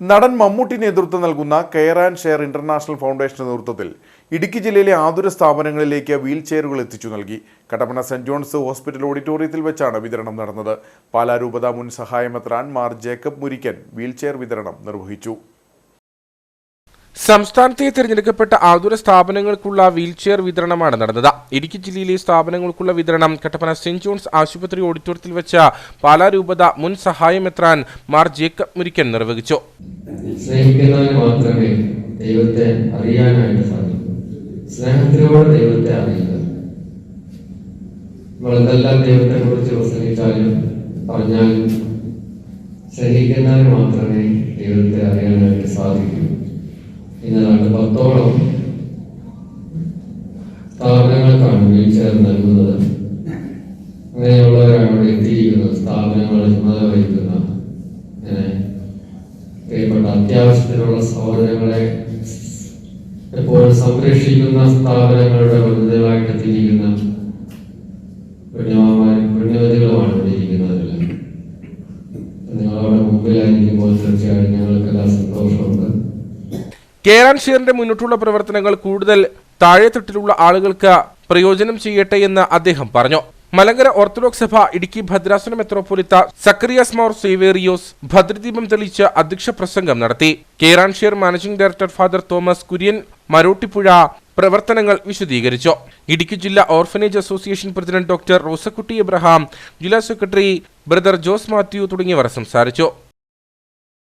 നടൻ മമ്മൂട്ടി നേതൃത്വം നൽകുന്ന കെയർ ആൻഡ് ഷെയർ ഇന്റർനാഷണൽ ഫൗണ്ടേഷന്റെ നേതൃത്വത്തിൽ ഇടുക്കി ജില്ലയിലെ ആതുര സ്ഥാപനങ്ങളിലേക്ക് വീൽ ചെയറുകൾ എത്തിച്ചു നൽകി. കട്ടപ്പന സെന്റ് ജോൺസ് ഹോസ്പിറ്റൽ ഓഡിറ്റോറിയത്തിൽ വെച്ചാണ് വിതരണം നടന്നത്. പാലാരൂപത മുൻ സഹായമെത്രാൻ Mar Jacob Murikkan wheel chair വിതരണം നിർവഹിച്ചു. സംസ്ഥാനത്തെ തിരഞ്ഞെടുക്കപ്പെട്ട ആതുര സ്ഥാപനങ്ങൾക്കുള്ള വീൽചെയർ വിതരണമാണ് നടന്നത്. ഇടുക്കി ജില്ലയിലെ സ്ഥാപനങ്ങൾക്കുള്ള വിതരണം കട്ടപ്പന സെന്റ് ജോൺസ് ആശുപത്രി ഓഡിറ്റോറിയത്തിൽ വെച്ച പാലാ രൂപത മുൻ സഹായമെത്രാൻ മാർ ജേക്കബ് മുരിക്കൻ നിർവഹിച്ചു. മാത്രമേ ദൈവത്തെ ദൈവത്തെ പറഞ്ഞാലും മാത്രമേ ദൈവത്തെ അറിയാനായിട്ട് സാധിക്കൂ. ഇന്നലാണ് പത്തോളം സ്ഥാപനങ്ങൾക്കാണ് വീൽ ചെയർ നൽകുന്നത്. അങ്ങനെയുള്ളവരാണ് ഇവിടെ എത്തിയിരിക്കുന്നത്. സ്ഥാപനങ്ങളെ ചുമതല വഹിക്കുന്ന പ്രിയപ്പെട്ട അത്യാവശ്യത്തിനുള്ള സഹോദരങ്ങളെ എപ്പോഴും സംരക്ഷിക്കുന്ന സ്ഥാപനങ്ങളുടെ പ്രതിനിധികളായിട്ട് എത്തിയിരിക്കുന്ന പുണ്യമാരും പുണ്യവതികളുമാണ് ഇവിടെ ഇരിക്കുന്നതെല്ലാം നിങ്ങളവിടെ മുമ്പിലായിരിക്കുമ്പോൾ തീർച്ചയായും സന്തോഷമുണ്ട് കെയർ ആൻഡ് ഷീറിന്റെ മുന്നോട്ടുള്ള പ്രവർത്തനങ്ങൾ കൂടുതൽ താഴെത്തട്ടിലുള്ള ആളുകൾക്ക് പ്രയോജനം ചെയ്യട്ടെ എന്ന് അദ്ദേഹം പറഞ്ഞു. മലങ്കര ഓർത്തഡോക്സ് സഭ ഇടുക്കി ഭദ്രാസന മെത്രോപൊലിത്ത സക്രിയാസ് മോർ സേവേറിയോസ് ഭദ്രദീപം തെളിയിച്ച് അധ്യക്ഷ പ്രസംഗം നടത്തി. Share managing director father Thomas Kurian Marottippuzha പ്രവർത്തനങ്ങൾ വിശദീകരിച്ചു. ഇടുക്കി ജില്ലാ orphanage association president doctor Rosakutty Abraham ജില്ലാ സെക്രട്ടറി ബ്രദർ ജോസ് മാത്യു തുടങ്ങിയവർ സംസാരിച്ചു.